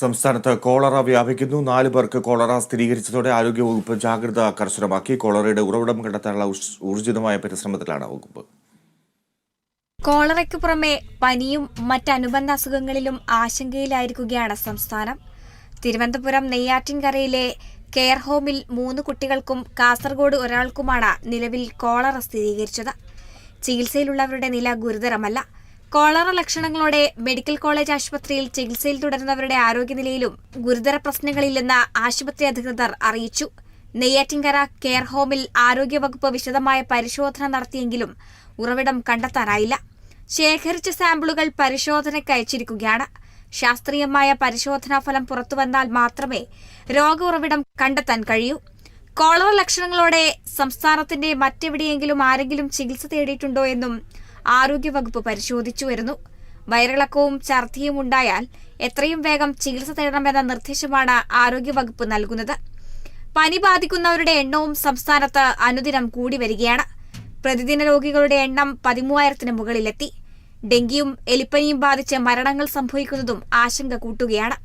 സംസ്ഥാനത്ത് കോളറ വ്യാപിക്കുന്നു. നാല് പേർക്ക് കോളറ സ്ഥിരീകരിച്ചതോടെ ആരോഗ്യവകുപ്പ് ജാഗ്രത കർശനമാക്കി. കോളറയുടെ ഉറവിടം കണ്ടെത്താനുള്ള ഊർജ്- ഊർജിതമായ പരിശ്രമത്തിലാണ് വകുപ്പ്. കോളറയ്ക്ക് പുറമെ പനിയും മറ്റനുബന്ധ അസുഖങ്ങളിലും ആശങ്കയിലായിരിക്കുകയാണ് സംസ്ഥാനം. തിരുവനന്തപുരം നെയ്യാറ്റിൻകരയിലെ കെയർ ഹോമിൽ മൂന്ന് കുട്ടികൾക്കും കാസർഗോഡ് ഒരാൾക്കുമാണ് നിലവിൽ കോളറ സ്ഥിരീകരിച്ചത്. ചികിത്സയിലുള്ളവരുടെ നില ഗുരുതരമല്ല. കോളറ ലക്ഷണങ്ങളോടെ മെഡിക്കൽ കോളേജ് ആശുപത്രിയിൽ ചികിത്സയിൽ തുടരുന്നവരുടെ ആരോഗ്യനിലയിലും ഗുരുതര പ്രശ്നങ്ങളില്ലെന്ന് ആശുപത്രി അധികൃതർ അറിയിച്ചു. നെയ്യാറ്റിൻകര കെയർ ഹോമിൽ ആരോഗ്യവകുപ്പ് വിശദമായ പരിശോധന നടത്തിയെങ്കിലും ഉറവിടം കണ്ടെത്താനായില്ല. ശേഖരിച്ച സാമ്പിളുകൾ പരിശോധനയ്ക്ക് അയച്ചിരിക്കുകയാണ്. ശാസ്ത്രീയമായ പരിശോധനാ ഫലം പുറത്തുവന്നാൽ മാത്രമേ രോഗ ഉറവിടം കണ്ടെത്താൻ കഴിയൂ. കോളറ ലക്ഷണങ്ങളോടെ സംസ്ഥാനത്തിന്റെ മറ്റെവിടെയെങ്കിലും ആരെങ്കിലും ചികിത്സ തേടിയിട്ടുണ്ടോ എന്നും ആരോഗ്യവകുപ്പ് പരിശോധിച്ചു വരുന്നു വയറിളക്കവും ഛർദിയും ഉണ്ടായാൽ എത്രയും വേഗം ചികിത്സ തേടണമെന്ന നിർദ്ദേശമാണ് ആരോഗ്യവകുപ്പ് നൽകുന്നത്. പനി ബാധിക്കുന്നവരുടെ എണ്ണവും സംസ്ഥാനത്ത് അനുദിനം കൂടി വരികയാണ്. പ്രതിദിന രോഗികളുടെ എണ്ണം പതിമൂവായിരത്തിന് മുകളിലെത്തി. ഡെങ്കിയും എലിപ്പനിയും ബാധിച്ച് മരണങ്ങൾ സംഭവിക്കുന്നതും ആശങ്ക കൂട്ടുകയാണ്.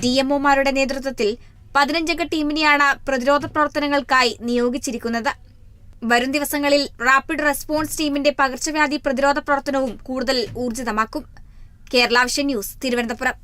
ഡിഎംഒമാരുടെ നേതൃത്വത്തിൽ പതിനഞ്ചംഗ ടീമിനെയാണ് പ്രതിരോധ പ്രവർത്തനങ്ങൾക്കായി നിയോഗിച്ചിരിക്കുന്നത്. വരും ദിവസങ്ങളിൽ റാപ്പിഡ് റെസ്പോൺസ് ടീമിന്റെ പകർച്ചവ്യാധി പ്രതിരോധ പ്രവർത്തനവും കൂടുതൽ ഊർജിതമാക്കും. കേരള ന്യൂസ് തിരുവനന്തപുരം.